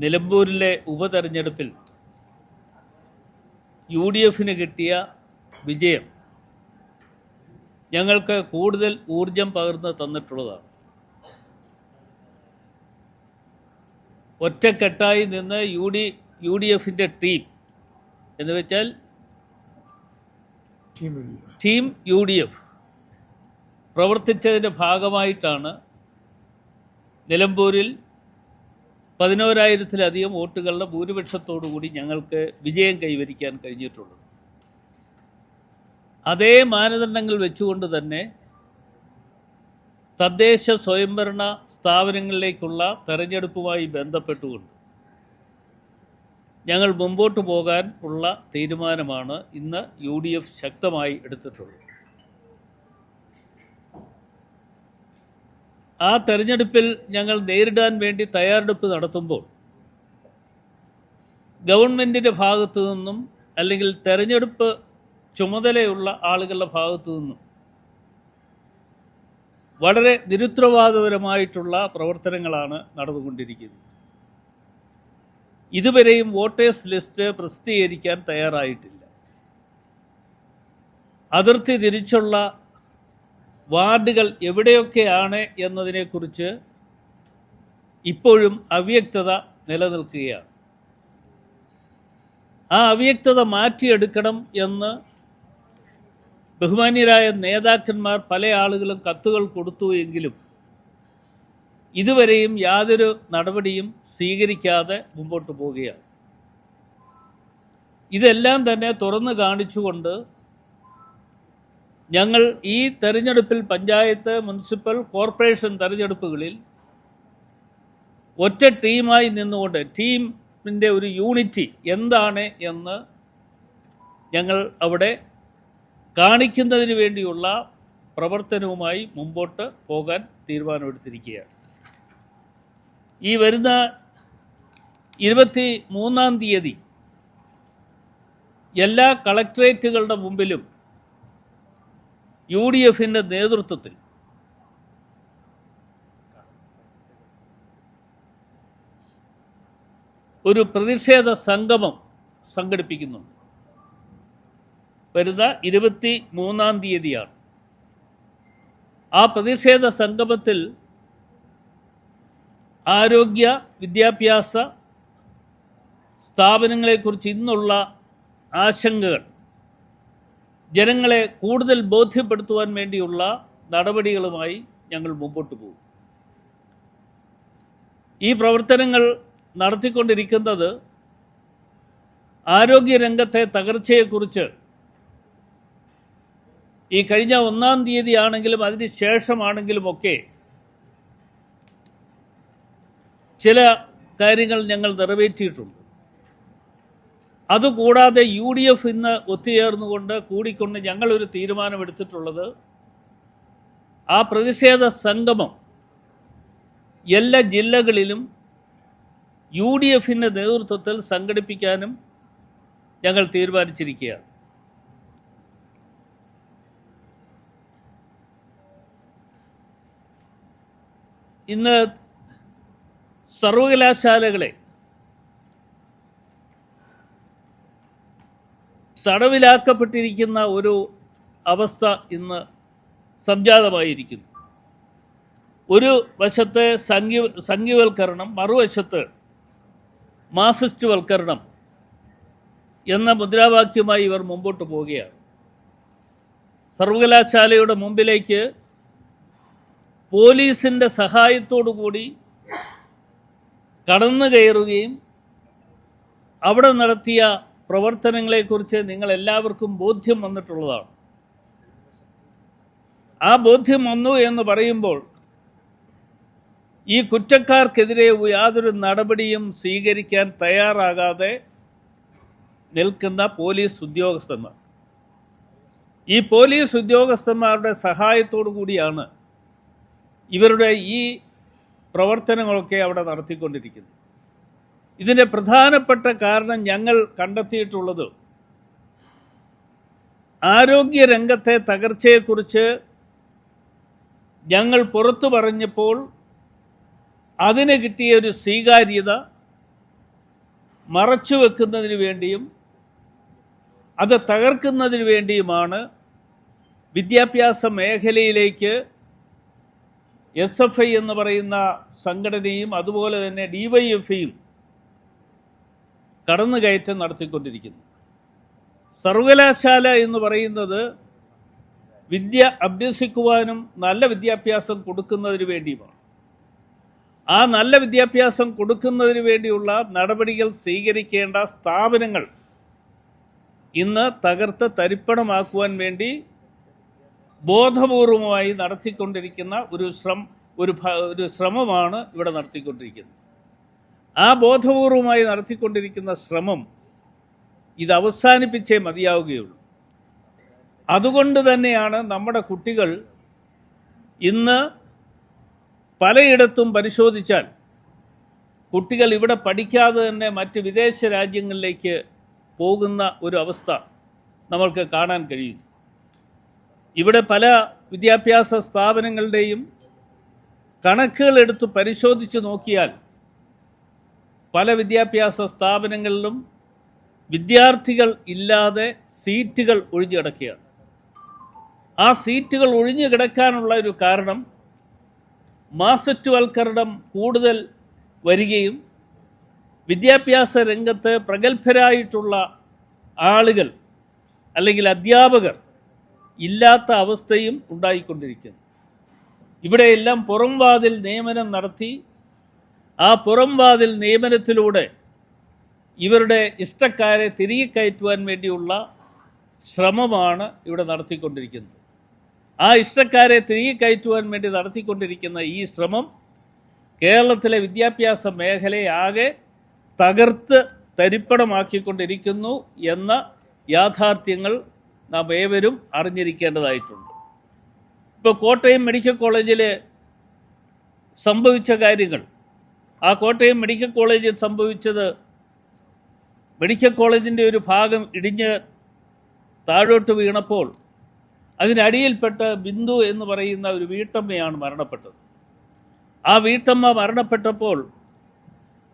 നിലമ്പൂരിലെ ഉപതെരഞ്ഞെടുപ്പിൽ U D എഫിന് കിട്ടിയ വിജയം ഞങ്ങൾക്ക് കൂടുതൽ ഊർജം പകർന്ന് തന്നിട്ടുള്ളതാണ്. ഒറ്റക്കെട്ടായി നിന്ന് യു ഡി യു ഡി എഫിന്റെ ടീം എന്ന് വെച്ചാൽ ടീം യു ഡി എഫ് പ്രവർത്തിച്ചതിന്റെ ഭാഗമായിട്ടാണ് നിലമ്പൂരിൽ പതിനോരായിരത്തിലധികം വോട്ടുകളുടെ ഭൂരിപക്ഷത്തോടുകൂടി ഞങ്ങൾക്ക് വിജയം കൈവരിക്കാൻ കഴിഞ്ഞിട്ടുള്ളത് അതേ മാനദണ്ഡങ്ങൾ വെച്ചുകൊണ്ട് തന്നെ തദ്ദേശ സ്വയംഭരണ സ്ഥാപനങ്ങളിലേക്കുള്ള തെരഞ്ഞെടുപ്പുമായി ബന്ധപ്പെട്ടുകൊണ്ട് ഞങ്ങൾ മുമ്പോട്ട് പോകാൻ ഉള്ള തീരുമാനമാണ് ഇന്ന് യു ശക്തമായി എടുത്തിട്ടുള്ളത്. ആ തെരഞ്ഞെടുപ്പിൽ ഞങ്ങൾ നേരിടാൻ വേണ്ടി തയ്യാറെടുപ്പ് നടത്തുമ്പോൾ ഗവൺമെന്റിന്റെ ഭാഗത്തു നിന്നും അല്ലെങ്കിൽ തെരഞ്ഞെടുപ്പ് ചുമതലയുള്ള ആളുകളുടെ ഭാഗത്തു നിന്നും വളരെ നിരുത്തരവാദപരമായിട്ടുള്ള പ്രവർത്തനങ്ങളാണ് നടന്നുകൊണ്ടിരിക്കുന്നത്. ഇതുവരെയും വോട്ടേഴ്സ് ലിസ്റ്റ് പ്രസിദ്ധീകരിക്കാൻ തയ്യാറായിട്ടില്ല. അതിർത്തി തിരിച്ചുള്ള വാർഡുകൾ എവിടെയൊക്കെയാണ് എന്നതിനെക്കുറിച്ച് ഇപ്പോഴും അവ്യക്തത നിലനിൽക്കുകയാണ്. ആ അവ്യക്തത മാറ്റിയെടുക്കണം എന്ന് ബഹുമാന്യരായ നേതാക്കന്മാർ പല ആളുകളും കത്തുകൾ കൊടുത്തു എങ്കിലും ഇതുവരെയും യാതൊരു നടപടിയും സ്വീകരിക്കാതെ മുമ്പോട്ട് പോവുകയാണ്. ഇതെല്ലാം തന്നെ തുറന്നു കാണിച്ചുകൊണ്ട് ഞങ്ങൾ ഈ തെരഞ്ഞെടുപ്പിൽ പഞ്ചായത്ത് മുനിസിപ്പൽ കോർപ്പറേഷൻ തെരഞ്ഞെടുപ്പുകളിൽ ഒറ്റ ടീമായി നിന്നുകൊണ്ട് ടീമിന്റെ ഒരു യൂണിറ്റി എന്താണ് എന്ന് ഞങ്ങൾ അവിടെ കാണിക്കുന്നതിന് വേണ്ടിയുള്ള പ്രവർത്തനവുമായി മുമ്പോട്ട് പോകാൻ തീരുമാനമെടുത്തിരിക്കുകയാണ്. ഈ വരുന്ന ഇരുപത്തി മൂന്നാം തീയതി എല്ലാ കളക്ട്രേറ്റുകളുടെ മുമ്പിലും യു ഡി എഫിന്റെ നേതൃത്വത്തിൽ ഒരു പ്രതിഷേധ സംഗമം സംഘടിപ്പിക്കുന്നുണ്ട്. വരുന്ന ഇരുപത്തി മൂന്നാം തീയതിയാണ്. ആ പ്രതിഷേധ സംഗമത്തിൽ ആരോഗ്യ വിദ്യാഭ്യാസ സ്ഥാപനങ്ങളെക്കുറിച്ച് ഇന്നുള്ള ആശങ്കകൾ ജനങ്ങളെ കൂടുതൽ ബോധ്യപ്പെടുത്തുവാൻ വേണ്ടിയുള്ള നടപടികളുമായി ഞങ്ങൾ മുമ്പോട്ട് പോകും. ഈ പ്രവർത്തനങ്ങൾ നടത്തിക്കൊണ്ടിരിക്കുന്നത് ആരോഗ്യരംഗത്തെ തകർച്ചയെക്കുറിച്ച് ഈ കഴിഞ്ഞ ഒന്നാം തീയതി ആണെങ്കിലും അതിന് ശേഷമാണെങ്കിലുമൊക്കെ ചില കാര്യങ്ങൾ ഞങ്ങൾ നിറവേറ്റിയിട്ടുണ്ട്. അതുകൂടാതെ യു ഡി എഫ് ഇന്ന് ഒത്തുചേർന്നുകൊണ്ട് കൂടിക്കൊണ്ട് ഞങ്ങളൊരു തീരുമാനമെടുത്തിട്ടുള്ളത് ആ പ്രതിഷേധ സംഗമം എല്ലാ ജില്ലകളിലും യു ഡി എഫിന്റെ നേതൃത്വത്തിൽ സംഘടിപ്പിക്കാനും ഞങ്ങൾ തീരുമാനിച്ചിരിക്കുകയാണ്. ഇന്ന് സർവകലാശാലകളെ തടവിലാക്കപ്പെട്ടിരിക്കുന്ന ഒരു അവസ്ഥ ഇന്ന് സംജാതമായിരിക്കുന്നു. ഒരു വശത്തെ സംഘ്യ സംഘ്യവൽക്കരണം മറുവശത്ത് മാസിസ്റ്റ് വൽക്കരണം എന്ന മുദ്രാവാക്യമായി ഇവർ മുമ്പോട്ട് പോവുകയാണ്. സർവകലാശാലയുടെ മുമ്പിലേക്ക് പോലീസിന്റെ സഹായത്തോടു കൂടി കടന്നു കയറുകയും അവിടെ നടത്തിയ പ്രവർത്തനങ്ങളെക്കുറിച്ച് നിങ്ങൾ എല്ലാവർക്കും ബോധ്യം വന്നിട്ടുള്ളതാണ്. ആ ബോധ്യം വന്നു എന്ന് പറയുമ്പോൾ ഈ കുറ്റക്കാർക്കെതിരെ യാതൊരു നടപടിയും സ്വീകരിക്കാൻ തയ്യാറാകാതെ നിൽക്കുന്ന പോലീസ് ഉദ്യോഗസ്ഥന്മാർ. ഈ പോലീസ് ഉദ്യോഗസ്ഥന്മാരുടെ സഹായത്തോടു കൂടിയാണ് ഇവരുടെ ഈ പ്രവർത്തനങ്ങളൊക്കെ അവിടെ നടത്തിക്കൊണ്ടിരിക്കുന്നത്. ഇതിന്റെ പ്രധാനപ്പെട്ട കാരണം ഞങ്ങൾ കണ്ടെത്തിയിട്ടുള്ളത് ആരോഗ്യരംഗത്തെ തകർച്ചയെക്കുറിച്ച് ഞങ്ങൾ പുറത്തു പറഞ്ഞപ്പോൾ അതിന് കിട്ടിയ ഒരു സ്വീകാര്യത മറച്ചു വെക്കുന്നതിന് വേണ്ടിയും അത് തകർക്കുന്നതിന് വേണ്ടിയുമാണ് വിദ്യാഭ്യാസ മേഖലയിലേക്ക് എസ് എഫ് ഐ എന്ന് പറയുന്ന സംഘടനയും അതുപോലെ തന്നെ ഡിവൈഎഫ്ഐയും കടന്നുകയറ്റം നടത്തിക്കൊണ്ടിരിക്കുന്നു. സർവകലാശാല എന്ന് പറയുന്നത് വിദ്യ അഭ്യസിക്കുവാനും നല്ല വിദ്യാഭ്യാസം കൊടുക്കുന്നതിന് വേണ്ടിയുമാണ്. ആ നല്ല വിദ്യാഭ്യാസം കൊടുക്കുന്നതിന് വേണ്ടിയുള്ള നടപടികൾ സ്വീകരിക്കേണ്ട സ്ഥാപനങ്ങൾ ഇന്ന് തകർത്ത് തരിപ്പണമാക്കുവാൻ വേണ്ടി ബോധപൂർവമായി നടത്തിക്കൊണ്ടിരിക്കുന്ന ഒരു ശ്രം ഒരു ഒരു ശ്രമമാണ് ഇവിടെ നടത്തിക്കൊണ്ടിരിക്കുന്നത്. ആ ബോധപൂർവമായി നടത്തിക്കൊണ്ടിരിക്കുന്ന ശ്രമം ഇത് അവസാനിപ്പിച്ചേ മതിയാവുകയുള്ളൂ. അതുകൊണ്ട് തന്നെയാണ് നമ്മുടെ കുട്ടികൾ ഇന്ന് പലയിടത്തും പരിശോധിച്ചാൽ കുട്ടികൾ ഇവിടെ പഠിക്കാതെ തന്നെ മറ്റ് വിദേശ രാജ്യങ്ങളിലേക്ക് പോകുന്ന ഒരു അവസ്ഥ നമ്മൾക്ക് കാണാൻ കഴിയും. ഇവിടെ പല വിദ്യാഭ്യാസ സ്ഥാപനങ്ങളുടെയും കണക്കുകൾ എടുത്ത് പരിശോധിച്ച് നോക്കിയാൽ പല വിദ്യാഭ്യാസ സ്ഥാപനങ്ങളിലും വിദ്യാർത്ഥികൾ ഇല്ലാതെ സീറ്റുകൾ ഒഴിഞ്ഞു കിടക്കുകയാണ്. ആ സീറ്റുകൾ ഒഴിഞ്ഞു കിടക്കാനുള്ള ഒരു കാരണം മാസറ്റുവൽക്കരണം കൂടുതൽ വരികയും വിദ്യാഭ്യാസ രംഗത്ത് പ്രഗത്ഭരായിട്ടുള്ള ആളുകൾ അല്ലെങ്കിൽ അധ്യാപകർ ഇല്ലാത്ത അവസ്ഥയും ഉണ്ടായിക്കൊണ്ടിരിക്കുന്നു. ഇവിടെയെല്ലാം പുറംവാതിൽ നിയമനം നടത്തി ആ പുറംവാതിൽ നിയമനത്തിലൂടെ ഇവരുടെ ഇഷ്ടക്കാരെ തിരികെ കയറ്റുവാൻ വേണ്ടിയുള്ള ശ്രമമാണ് ഇവിടെ നടത്തിക്കൊണ്ടിരിക്കുന്നത്. ആ ഇഷ്ടക്കാരെ തിരികെ കയറ്റുവാൻ വേണ്ടി നടത്തിക്കൊണ്ടിരിക്കുന്ന ഈ ശ്രമം കേരളത്തിലെ വിദ്യാഭ്യാസ മേഖലയെ ആകെ തകർത്ത് തരിപ്പണമാക്കിക്കൊണ്ടിരിക്കുന്നു എന്ന യാഥാർത്ഥ്യങ്ങൾ നാം ഏവരും അറിഞ്ഞിരിക്കേണ്ടതായിട്ടുണ്ട്. ഇപ്പോൾ കോട്ടയം മെഡിക്കൽ കോളേജിൽ സംഭവിച്ച കാര്യങ്ങൾ ആ കോട്ടയം മെഡിക്കൽ കോളേജിൽ സംഭവിച്ചത് മെഡിക്കൽ കോളേജിന്റെ ഒരു ഭാഗം ഇടിഞ്ഞ് താഴോട്ട് വീണപ്പോൾ അതിനടിയിൽപ്പെട്ട് ബിന്ദു എന്ന് പറയുന്ന ഒരു വീട്ടമ്മയാണ് മരണപ്പെട്ടത്. ആ വീട്ടമ്മ മരണപ്പെട്ടപ്പോൾ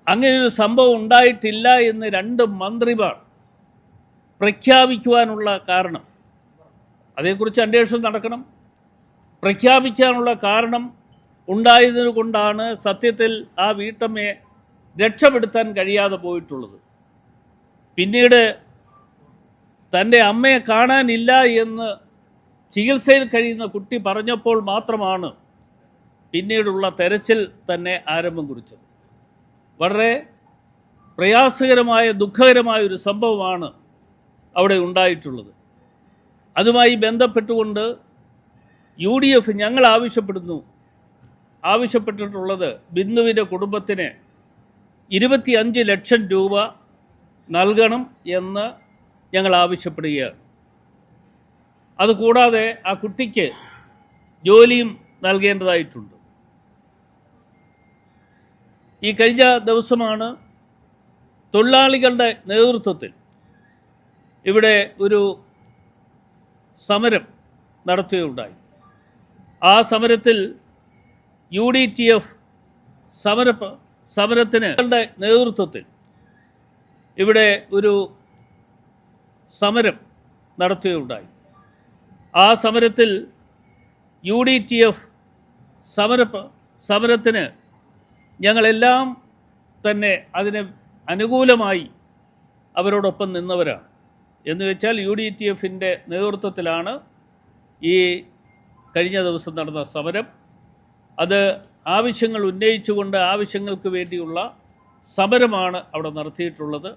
അങ്ങനെയൊരു സംഭവം ഉണ്ടായിട്ടില്ല എന്ന് രണ്ട് മന്ത്രിമാർ പ്രഖ്യാപിക്കുവാനുള്ള കാരണം. അതേക്കുറിച്ച് അന്വേഷണം നടക്കണം. പ്രഖ്യാപിക്കാനുള്ള കാരണം ഉണ്ടായതിനു കൊണ്ടാണ് സത്യത്തിൽ ആ വീട്ടമ്മയെ രക്ഷപ്പെടുത്താൻ കഴിയാതെ പോയിട്ടുള്ളത്. പിന്നീട് തന്റെ അമ്മയെ കാണാനില്ല എന്ന് ചികിത്സയിൽ കഴിയുന്ന കുട്ടി പറഞ്ഞപ്പോൾ മാത്രമാണ് പിന്നീടുള്ള തെരച്ചിൽ തന്നെ ആരംഭം കുറിച്ചത്. വളരെ പ്രയാസകരമായ ദുഃഖകരമായ ഒരു സംഭവമാണ് അവിടെ ഉണ്ടായിട്ടുള്ളത്. അതുമായി ബന്ധപ്പെട്ടുകൊണ്ട് യു ഡി എഫ് ഞങ്ങൾ ആവശ്യപ്പെടുന്നു. ആവശ്യപ്പെട്ടിട്ടുള്ളത് ബിന്ദുവിന്റെ കുടുംബത്തിന് ഇരുപത്തിയഞ്ച് ലക്ഷം രൂപ നൽകണം എന്ന് ഞങ്ങൾ ആവശ്യപ്പെടുകയാണ്. അതുകൂടാതെ ആ കുട്ടിക്ക് ജോലിയും നൽകേണ്ടതായിട്ടുണ്ട്. ഈ കഴിഞ്ഞ ദിവസമാണ് തൊഴിലാളികളുടെ നേതൃത്വത്തിൽ ഇവിടെ ഒരു സമരം നടത്തുകയുണ്ടായി. ആ സമരത്തിൽ യു ഡി ടി എഫ് സമര സമരത്തിന് നേതൃത്വത്തിൽ ഇവിടെ ഒരു സമരം നടത്തുകയുണ്ടായി. ആ സമരത്തിൽ യു ഡി ടി എഫ് സമര സമരത്തിന് ഞങ്ങളെല്ലാം തന്നെ അതിന് അനുകൂലമായി അവരോടൊപ്പം നിന്നവരാണ്. എന്ന് വെച്ചാൽ യു ഡി ടി എഫിന്റെ നേതൃത്വത്തിലാണ് ഈ കഴിഞ്ഞ ദിവസം നടന്ന സമരം. അത് ആവശ്യങ്ങൾ ഉന്നയിച്ചുകൊണ്ട് ആവശ്യങ്ങൾക്ക് വേണ്ടിയുള്ള സമരമാണ് അവിടെ നടത്തിയിട്ടുള്ളത്.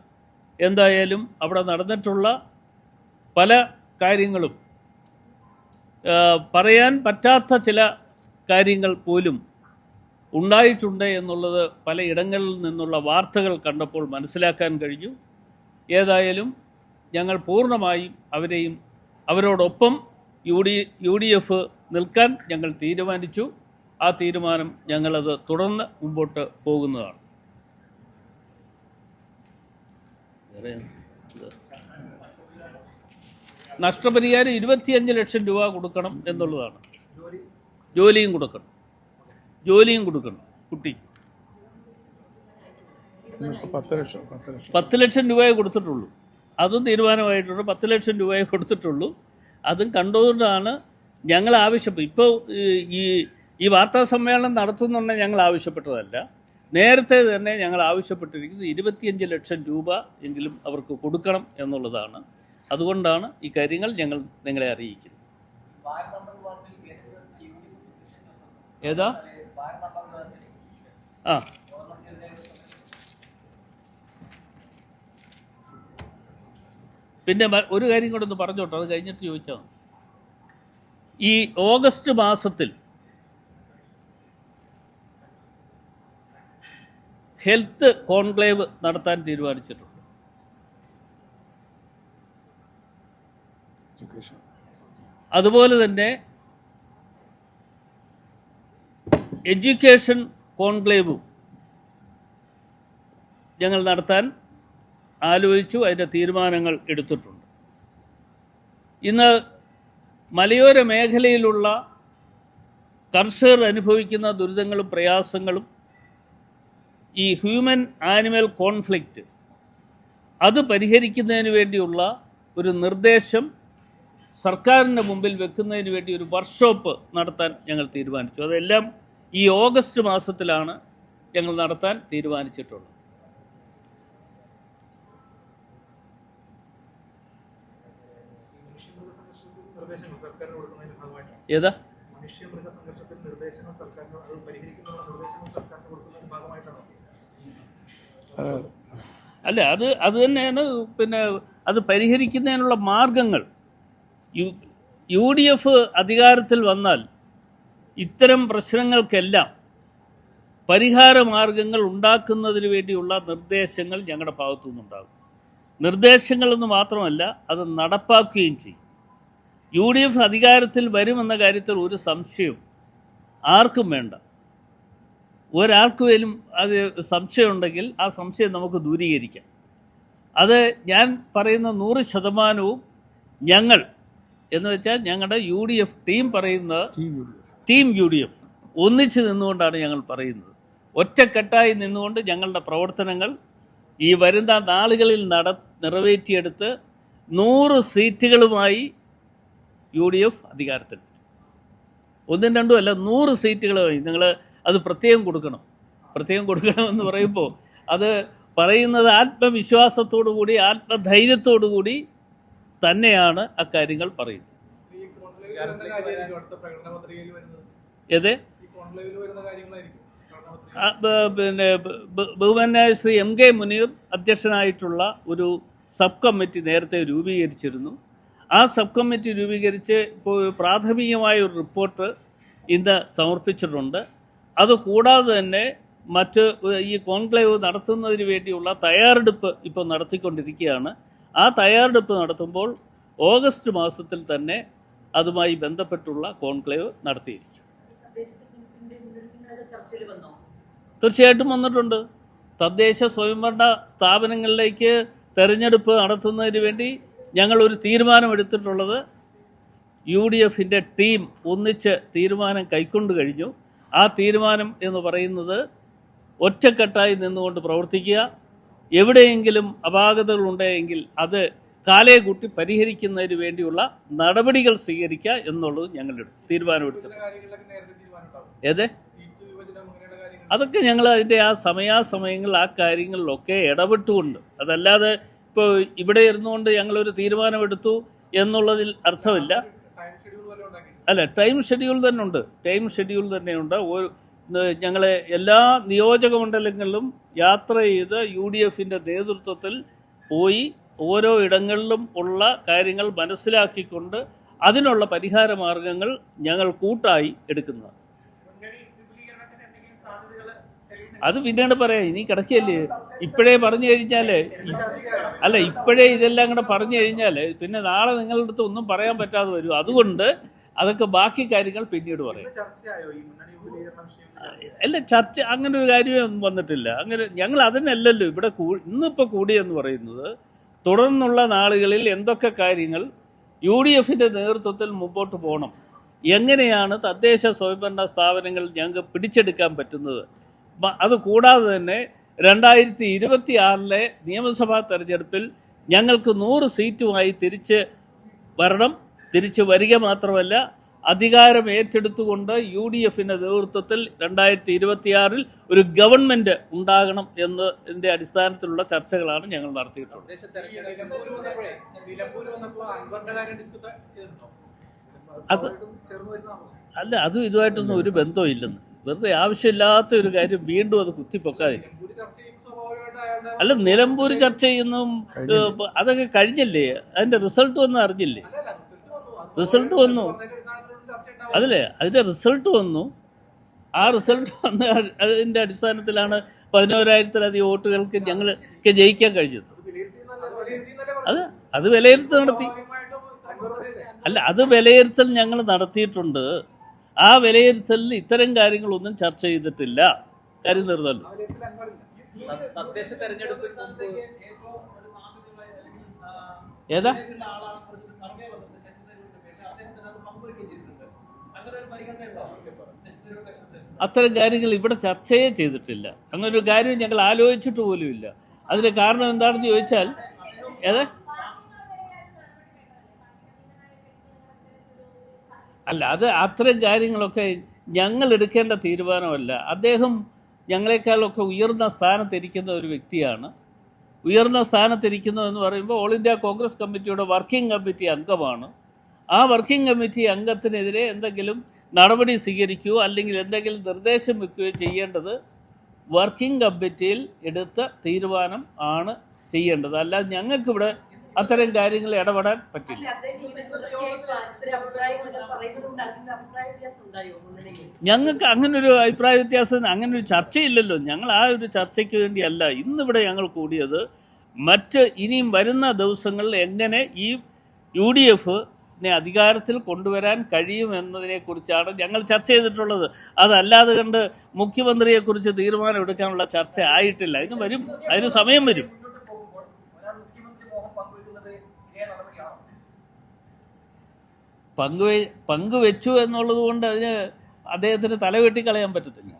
എന്തായാലും അവിടെ നടന്നിട്ടുള്ള പല കാര്യങ്ങളും പറയാൻ പറ്റാത്ത ചില കാര്യങ്ങൾ പോലും ഉണ്ടായിട്ടുണ്ട് എന്നുള്ളത് പലയിടങ്ങളിൽ നിന്നുള്ള വാർത്തകൾ കണ്ടപ്പോൾ മനസ്സിലാക്കാൻ കഴിഞ്ഞു. ഏതായാലും ഞങ്ങൾ പൂർണമായും അവരെയും അവരോടൊപ്പം U D U D F നിൽക്കാൻ ഞങ്ങൾ തീരുമാനിച്ചു. ആ തീരുമാനം ഞങ്ങളത് തുടർന്ന് മുമ്പോട്ട് പോകുന്നതാണ്. നഷ്ടപരിഹാരം ഇരുപത്തിയഞ്ച് ലക്ഷം രൂപ കൊടുക്കണം എന്നുള്ളതാണ്. ജോലിയും കൊടുക്കണം. ജോലിയും കൊടുക്കണം കുട്ടി ലക്ഷം പത്ത് ലക്ഷം. രൂപയെ കൊടുത്തിട്ടുള്ളൂ. അതും തീരുമാനമായിട്ടുള്ളൂ പത്ത് ലക്ഷം രൂപയെ കൊടുത്തിട്ടുള്ളൂ. അതും കണ്ടുകൊണ്ടാണ് ഞങ്ങൾ ആവശ്യപ്പെട്ടു ഇപ്പോൾ ഈ ഈ വാർത്താ സമ്മേളനം നടത്തുന്നുണ്ടെങ്കിൽ ഞങ്ങൾ ആവശ്യപ്പെട്ടതല്ല. നേരത്തെ തന്നെ ഞങ്ങൾ ആവശ്യപ്പെട്ടിരിക്കുന്നത് ഇരുപത്തിയഞ്ച് ലക്ഷം രൂപ എങ്കിലും അവർക്ക് കൊടുക്കണം എന്നുള്ളതാണ്. അതുകൊണ്ടാണ് ഈ കാര്യങ്ങൾ ഞങ്ങൾ നിങ്ങളെ അറിയിക്കുന്നത്. ഏതാ? ആ. പിന്നെ ഒരു കാര്യം കൂടെ ഒന്ന് പറഞ്ഞോട്ടോ അത് കഴിഞ്ഞിട്ട് ചോദിച്ചാൽ ഈ ഓഗസ്റ്റ് മാസത്തിൽ ഹെൽത്ത് കോൺക്ലേവ് നടത്താൻ തീരുമാനിച്ചിട്ടുണ്ട്. അതുപോലെ തന്നെ എഡ്യൂക്കേഷൻ കോൺക്ലേവും ഞങ്ങൾ നടത്താൻ ആലോചിച്ചു അതിന്റെ തീരുമാനങ്ങൾ എടുത്തിട്ടുണ്ട്. ഇന്ന് മലയോര മേഖലയിലുള്ള കർഷകർ അനുഭവിക്കുന്ന ദുരിതങ്ങളും പ്രയാസങ്ങളും ഈ ഹ്യൂമൻ ആനിമൽ കോൺഫ്ലിക്റ്റ് അത് പരിഹരിക്കുന്നതിന് വേണ്ടിയുള്ള ഒരു നിർദ്ദേശം സർക്കാരിന്റെ മുമ്പിൽ വെക്കുന്നതിന് വേണ്ടി ഒരു വർക്ക്ഷോപ്പ് നടത്താൻ ഞങ്ങൾ തീരുമാനിച്ചു. അതെല്ലാം ഈ ഓഗസ്റ്റ് മാസത്തിലാണ് ഞങ്ങൾ നടത്താൻ തീരുമാനിച്ചിട്ടുള്ളത്. ഏതാ മനുഷ്യമൃഗ സംഘർഷത്തിൽ നിർദ്ദേശങ്ങൾ സർക്കാരിന് അത് പരിഹരിക്കുന്നതിനുള്ള നിർദ്ദേശങ്ങൾ സർക്കാരിന് കൊടുക്കുന്നതിന്റെ ഭാഗമായിട്ടാണോ അതെ അല്ല അത് അത് തന്നെയാണ് പിന്നെ അത് പരിഹരിക്കുന്നതിനുള്ള മാർഗങ്ങൾ. യു യു ഡി എഫ് അധികാരത്തിൽ വന്നാൽ ഇത്തരം പ്രശ്നങ്ങൾക്കെല്ലാം പരിഹാര മാർഗങ്ങൾ ഉണ്ടാക്കുന്നതിന് വേണ്ടിയുള്ള നിർദ്ദേശങ്ങൾ ഞങ്ങളുടെ ഭാഗത്തു നിന്നുണ്ടാകും നിർദ്ദേശങ്ങളെന്ന് മാത്രമല്ല അത് നടപ്പാക്കുകയും ചെയ്യും. യു ഡി എഫ് അധികാരത്തിൽ വരുമെന്ന കാര്യത്തിൽ ഒരു സംശയവും ആർക്കും വേണ്ട. ഒരാൾക്ക് പോലും അത് സംശയമുണ്ടെങ്കിൽ ആ സംശയം നമുക്ക് ദൂരീകരിക്കാം. അത് ഞാൻ പറയുന്ന നൂറ് ശതമാനവും ഞങ്ങൾ എന്ന് വെച്ചാൽ ഞങ്ങളുടെ യു ഡി എഫ് ടീം പറയുന്ന ടി യു ഡി എഫ് ഒന്നിച്ച് നിന്നുകൊണ്ടാണ് ഞങ്ങൾ പറയുന്നത്. ഒറ്റക്കെട്ടായി നിന്നുകൊണ്ട് ഞങ്ങളുടെ പ്രവർത്തനങ്ങൾ ഈ വരുന്ന നാളുകളിൽ നട നിറവേറ്റിയെടുത്ത് നൂറ് സീറ്റുകളുമായി യു ഡി എഫ് അധികാരത്തിൽ ഒന്നും രണ്ടും അല്ല നൂറ് സീറ്റുകളുമായി. നിങ്ങൾ അത് പ്രത്യേകം കൊടുക്കണം. പ്രത്യേകം കൊടുക്കണമെന്ന് പറയുമ്പോൾ അത് പറയുന്നത് ആത്മവിശ്വാസത്തോടു കൂടി ആത്മധൈര്യത്തോടു കൂടി തന്നെയാണ് അക്കാര്യങ്ങൾ പറയുന്നത്. ഏത്? പിന്നെ ബഹുമാനായ ശ്രീ എം കെ മുനീർ അധ്യക്ഷനായിട്ടുള്ള ഒരു സബ് കമ്മിറ്റി നേരത്തെ രൂപീകരിച്ചിരുന്നു. ആ സബ് കമ്മിറ്റി രൂപീകരിച്ച് ഇപ്പോൾ പ്രാഥമികമായ ഒരു റിപ്പോർട്ട് ഇന്ന് സമർപ്പിച്ചിട്ടുണ്ട്. അത് കൂടാതെ തന്നെ മറ്റ് ഈ കോൺക്ലേവ് നടത്തുന്നതിന് വേണ്ടിയുള്ള തയ്യാറെടുപ്പ് ഇപ്പോൾ നടത്തിക്കൊണ്ടിരിക്കുകയാണ്. ആ തയ്യാറെടുപ്പ് നടത്തുമ്പോൾ ഓഗസ്റ്റ് മാസത്തിൽ തന്നെ അതുമായി ബന്ധപ്പെട്ടുള്ള കോൺക്ലേവ് നടത്തിയിരിക്കും. തീർച്ചയായിട്ടും വന്നിട്ടുണ്ട്. തദ്ദേശ സ്വയംഭരണ സ്ഥാപനങ്ങളിലേക്ക് തെരഞ്ഞെടുപ്പ് നടത്തുന്നതിന് വേണ്ടി ഞങ്ങൾ ഒരു തീരുമാനമെടുത്തിട്ടുള്ളത് യു ഡി എഫിന്റെ ടീം ഒന്നിച്ച് തീരുമാനം കൈക്കൊണ്ട് കഴിഞ്ഞു. ആ തീരുമാനം എന്ന് പറയുന്നത് ഒറ്റക്കെട്ടായി നിന്നുകൊണ്ട് പ്രവർത്തിക്കുക. എവിടെയെങ്കിലും അപാകതകൾ ഉണ്ടെങ്കിൽ അത് കാലയെ കൂട്ടി പരിഹരിക്കുന്നതിന് വേണ്ടിയുള്ള നടപടികൾ സ്വീകരിക്കുക എന്നുള്ളത് ഞങ്ങളുടെ തീരുമാനമെടുത്തിട്ടുണ്ട്. കാര്യങ്ങളിലൊക്കെ നേരത്തെ തീരുമാനം ഉണ്ടാവും സീറ്റ് വിഭജനം കാര്യങ്ങൾ അതൊക്കെ ഞങ്ങൾ അതിന്റെ ആ സമയാസമയങ്ങളിൽ ആ കാര്യങ്ങളിലൊക്കെ ഇടപെട്ടുകൊണ്ട് അതല്ലാതെ ഇപ്പോൾ ഇവിടെ ഇരുന്നുകൊണ്ട് ഞങ്ങളൊരു തീരുമാനമെടുത്തു എന്നുള്ളതിൽ അർത്ഥമില്ല. അല്ല ടൈം ഷെഡ്യൂൾ തന്നെ ഉണ്ട് ടൈം ഷെഡ്യൂൾ തന്നെയുണ്ട്. ഞങ്ങളെ എല്ലാ നിയോജക മണ്ഡലങ്ങളിലും യാത്ര ചെയ്ത് യു ഡി എഫിന്റെ നേതൃത്വത്തിൽ പോയി ഓരോ ഇടങ്ങളിലും ഉള്ള കാര്യങ്ങൾ മനസ്സിലാക്കിക്കൊണ്ട് അതിനുള്ള പരിഹാര മാർഗങ്ങൾ ഞങ്ങൾ കൂട്ടായി എടുക്കുന്നത്. അത് പിന്നീട് പറയാം. ഇനി കിടക്കല്ലേ ഇപ്പോഴേ പറഞ്ഞു കഴിഞ്ഞാൽ അല്ല ഇപ്പോഴേ ഇതെല്ലാം കൂടെ പറഞ്ഞു കഴിഞ്ഞാൽ പിന്നെ നാളെ നിങ്ങളുടെ അടുത്ത് ഒന്നും പറയാൻ പറ്റാതെ വരും. അതുകൊണ്ട് അതൊക്കെ ബാക്കി കാര്യങ്ങൾ പിന്നീട് പറയും. അല്ല ചർച്ച അങ്ങനെ ഒരു കാര്യമേ ഒന്നും വന്നിട്ടില്ല. അങ്ങനെ ഞങ്ങൾ അതിനല്ലല്ലോ ഇവിടെ കൂ ഇന്നിപ്പോൾ കൂടിയെന്ന് പറയുന്നത് തുടർന്നുള്ള നാളുകളിൽ എന്തൊക്കെ കാര്യങ്ങൾ യു ഡി എഫിന്റെ നേതൃത്വത്തിൽ മുമ്പോട്ട് പോകണം. എങ്ങനെയാണ് തദ്ദേശ സ്വയംഭരണ സ്ഥാപനങ്ങൾ ഞങ്ങൾക്ക് പിടിച്ചെടുക്കാൻ പറ്റുന്നത്? അത് കൂടാതെ തന്നെ രണ്ടായിരത്തി ഇരുപത്തി ആറിലെ നിയമസഭാ തെരഞ്ഞെടുപ്പിൽ ഞങ്ങൾക്ക് നൂറ് സീറ്റുമായി തിരിച്ച് വരണം. തിരിച്ച് വരിക മാത്രമല്ല അധികാരം ഏറ്റെടുത്തുകൊണ്ട് യു ഡി എഫിന്റെ നേതൃത്വത്തിൽ രണ്ടായിരത്തി ഇരുപത്തിയാറിൽ ഒരു ഗവൺമെന്റ് ഉണ്ടാകണം എന്നതിന്റെ അടിസ്ഥാനത്തിലുള്ള ചർച്ചകളാണ് ഞങ്ങൾ നടത്തിയിട്ടുള്ളത്. അത് അല്ല അതും ഇതുമായിട്ടൊന്നും ഒരു ബന്ധവും ഇല്ലെന്ന് വെറുതെ ആവശ്യമില്ലാത്ത ഒരു കാര്യം വീണ്ടും അത് കുത്തിപ്പൊക്കാതിരിക്കും. അല്ല നിലമ്പൂർ ചർച്ച ചെയ്യുന്നതും അതൊക്കെ കഴിഞ്ഞില്ലേ? അതിന്റെ റിസൾട്ട് ഒന്നും അറിഞ്ഞില്ലേ? റിസൾട്ട് വന്നു. അതില്ലേ അതിന്റെ റിസൾട്ട് വന്നു. ആ റിസൾട്ട് വന്ന അതിന്റെ അടിസ്ഥാനത്തിലാണ് പതിനോരായിരത്തിലധികം വോട്ടുകൾക്ക് ഞങ്ങൾക്ക് ജയിക്കാൻ കഴിഞ്ഞത്. അത് അത് വിലയിരുത്തൽ നടത്തി. അല്ല അത് വിലയിരുത്തൽ ഞങ്ങൾ നടത്തിയിട്ടുണ്ട്. ആ വിലയിരുത്തലിൽ ഇത്തരം കാര്യങ്ങളൊന്നും ചർച്ച ചെയ്തിട്ടില്ല. കാര്യം തീർന്നല്ലോ ആ വിലയിരുത്തൽ അത് പങ്കുവയ്ക്കുകയും ചെയ്തിട്ടുണ്ട്. അത്തരം കാര്യങ്ങൾ ഇവിടെ ചർച്ചയെ ചെയ്തിട്ടില്ല. അങ്ങനെ ഒരു കാര്യം ഞങ്ങൾ ആലോചിച്ചിട്ട് പോലുമില്ല അതിന് കാരണം എന്താണെന്ന് ചോദിച്ചാൽ ഏതെ? അല്ല അത് അത്തരം കാര്യങ്ങളൊക്കെ ഞങ്ങൾ എടുക്കേണ്ട തീരുമാനമല്ല. അദ്ദേഹം ഞങ്ങളെക്കാളൊക്കെ ഉയർന്ന സ്ഥാനത്തിരിക്കുന്ന ഒരു വ്യക്തിയാണ്. ഉയർന്ന സ്ഥാനത്തിരിക്കുന്നു എന്ന് പറയുമ്പോൾ ഓൾ ഇന്ത്യ കോൺഗ്രസ് കമ്മിറ്റിയുടെ വർക്കിംഗ് കമ്മിറ്റി അംഗമാണ്. ആ വർക്കിംഗ് കമ്മിറ്റി അംഗത്തിനെതിരെ എന്തെങ്കിലും നടപടി സ്വീകരിക്കുകയോ അല്ലെങ്കിൽ എന്തെങ്കിലും നിർദ്ദേശം വെക്കുകയോ ചെയ്യേണ്ടത് വർക്കിംഗ് കമ്മിറ്റിയിൽ എടുത്ത തീരുമാനം ആണ് ചെയ്യേണ്ടത്. അല്ലാതെ ഞങ്ങൾക്കിവിടെ അത്തരം കാര്യങ്ങൾ ഇടപെടാൻ പറ്റില്ല. ഞങ്ങൾക്ക് അങ്ങനെ ഒരു അഭിപ്രായ വ്യത്യാസം അങ്ങനെ ഒരു ചർച്ചയില്ലല്ലോ. ഞങ്ങൾ ആ ഒരു ചർച്ചയ്ക്ക് വേണ്ടിയല്ല. ഇന്നിവിടെ ഞങ്ങൾ കൂടിയത് മറ്റ് ഇനിയും വരുന്ന ദിവസങ്ങളിൽ എങ്ങനെ ഈ യു ഡി എഫിനെ അധികാരത്തിൽ കൊണ്ടുവരാൻ കഴിയും എന്നതിനെക്കുറിച്ചാണ് ഞങ്ങൾ ചർച്ച ചെയ്തിട്ടുള്ളത്. അതല്ലാതെ കണ്ട് മുഖ്യമന്ത്രിയെക്കുറിച്ച് തീരുമാനം എടുക്കാനുള്ള ചർച്ച ആയിട്ടില്ല. അതിന് വരും. അതിന് സമയം വരും. പങ്കുവെ പങ്കുവെച്ചു എന്നുള്ളത് കൊണ്ട് അതിന് അദ്ദേഹത്തിന് തലവെട്ടിക്കളയാൻ പറ്റത്തില്ല.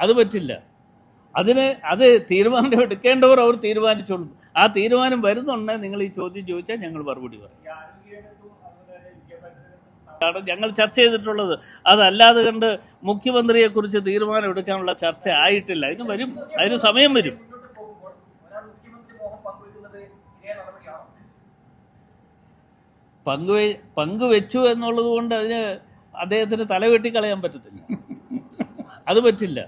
അത് പറ്റില്ല. അതിന് അത് തീരുമാനം എടുക്കേണ്ടവർ അവർ തീരുമാനിച്ചോളും. ആ തീരുമാനം വരുന്നുണ്ടെങ്കിൽ നിങ്ങൾ ഈ ചോദ്യം ചോദിച്ചാൽ ഞങ്ങൾ മറുപടി പറയും. ആണ് ഞങ്ങൾ ചർച്ച ചെയ്തിട്ടുള്ളത്. അതല്ലാതെ കണ്ട് മുഖ്യമന്ത്രിയെക്കുറിച്ച് തീരുമാനം എടുക്കാനുള്ള ചർച്ച ആയിട്ടില്ല. അതിന് വരും. അതിന് സമയം വരും. പങ്കുവെ പങ്കുവെച്ചു എന്നുള്ളത് കൊണ്ട് അതിന് അദ്ദേഹത്തിന് തലവെട്ടി കളയാൻ പറ്റത്തില്ല. അത് പറ്റില്ല.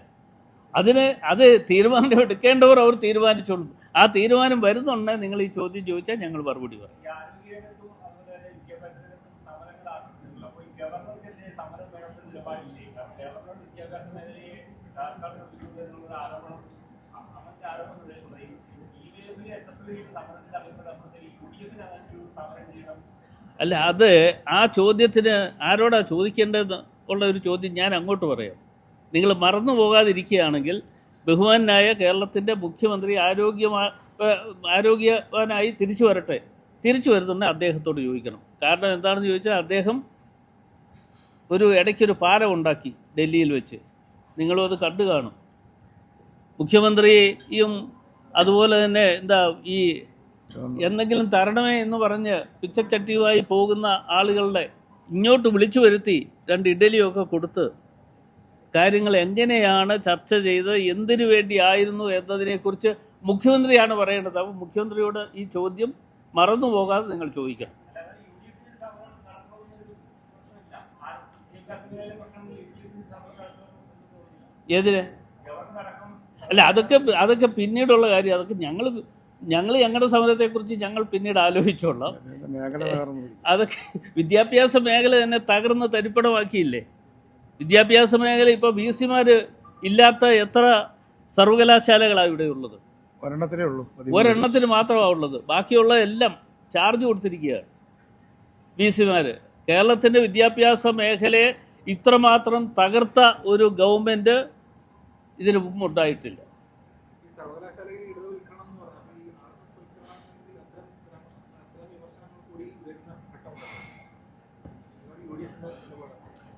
അതിന് അത് തീരുമാനം എടുക്കേണ്ടവർ അവർ തീരുമാനിച്ചോളും. ആ തീരുമാനം വരുന്നുണ്ടെങ്കിൽ നിങ്ങൾ ഈ ചോദ്യം ചോദിച്ചാൽ ഞങ്ങൾ മറുപടി പറയും ഈ ആരോഗ്യരംഗത്തും അതുപോലെ തന്നെ വിദ്യാഭ്യാസരംഗത്തും സമരങ്ങൾ ആസൂത്രിക്കുന്നുള്ളൂ അപ്പോൾ ഈ ഗവർണർക്കെതിരെ സമരം വേണമെന്ന നിലപാടില്ലേ കാരണം ഗവർണർ വിദ്യാഭ്യാസ മേഖലയെ സർക്കാർ ശ്രമിക്കുന്നു എന്നുള്ള ആരോപണം അ- അങ്ങനത്തെ ആരോപണം ഉയർത്തുകയും ഈ നിലവിലെ എസ് എഫ് ഐ സമരത്തിൽ അറിയപ്പെടുമ്പോൾ യു ഡി എഫിന് അങ്ങനെ ഒരു സമരം ചെയ്യണം അല്ല അത് ആ ചോദ്യത്തിന് ആരോടാ ചോദിക്കേണ്ടത് ഉള്ള ഒരു ചോദ്യം ഞാൻ അങ്ങോട്ട് പറയാം. നിങ്ങൾ മറന്നു പോകാതിരിക്കുകയാണെങ്കിൽ ബഹുമാനായ കേരളത്തിന്റെ മുഖ്യമന്ത്രി ആരോഗ്യമാ ആരോഗ്യവാനായി തിരിച്ചു വരട്ടെ. തിരിച്ചു വരുന്നുണ്ട് അദ്ദേഹത്തോട് ചോദിക്കണം. കാരണം എന്താണെന്ന് ചോദിച്ചാൽ അദ്ദേഹം ഒരു ഇടയ്ക്കൊരു പാലം ഉണ്ടാക്കി ഡൽഹിയിൽ വെച്ച്. നിങ്ങളും അത് കണ്ടു കാണും. മുഖ്യമന്ത്രിയും അതുപോലെ തന്നെ എന്താ ഈ എന്തെങ്കിലും തരണമേ എന്ന് പറഞ്ഞ് പിച്ചച്ചട്ടിയുമായി പോകുന്ന ആളുകളുടെ ഇങ്ങോട്ട് വിളിച്ചു വരുത്തി രണ്ട് ഇഡലിയൊക്കെ കൊടുത്ത് കാര്യങ്ങൾ എങ്ങനെയാണ് ചർച്ച ചെയ്ത് എന്തിനു വേണ്ടിയായിരുന്നു എന്നതിനെക്കുറിച്ച് മുഖ്യമന്ത്രിയാണ് പറയേണ്ടത്. അപ്പോൾ മുഖ്യമന്ത്രിയോട് ഈ ചോദ്യം മറന്നു പോകാതെ നിങ്ങൾ ചോദിക്കണം. ഏതിന്? അല്ല അതൊക്കെ അതൊക്കെ പിന്നീടുള്ള കാര്യം. അതൊക്കെ ഞങ്ങൾ ഞങ്ങൾ ഞങ്ങളുടെ സമരത്തെക്കുറിച്ച് ഞങ്ങൾ പിന്നീട് ആലോചിച്ചോളാം. അതൊക്കെ വിദ്യാഭ്യാസ മേഖല തന്നെ തകർന്ന് തരിപ്പണമാക്കിയില്ലേ? വിദ്യാഭ്യാസ മേഖല ഇപ്പോൾ ബി സിമാർ ഇല്ലാത്ത എത്ര സർവകലാശാലകളാണ് ഇവിടെ ഉള്ളത്? ഒരെണ്ണത്തിനേ ഉള്ളൂ. ഒരെണ്ണത്തിന് മാത്രമാണ് ഉള്ളത്. ബാക്കിയുള്ള എല്ലാം ചാർജ് കൊടുത്തിരിക്കുകയാണ് ബി സിമാർ കേരളത്തിന്റെ വിദ്യാഭ്യാസ മേഖലയെ ഇത്രമാത്രം തകർത്ത ഒരു ഗവൺമെന്റ് ഇതിനു മുമ്പ് ഉണ്ടായിട്ടില്ല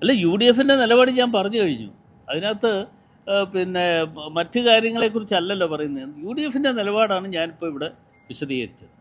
അല്ല യു ഡി എഫിന്റെ നിലപാട് ഞാൻ പറഞ്ഞു കഴിഞ്ഞു. അതിനകത്ത് പിന്നെ മറ്റു കാര്യങ്ങളെക്കുറിച്ചല്ലല്ലോ പറയുന്നത്. യു ഡി എഫിന്റെ നിലപാടാണ് ഞാനിപ്പോൾ ഇവിടെ വിശദീകരിച്ചത്.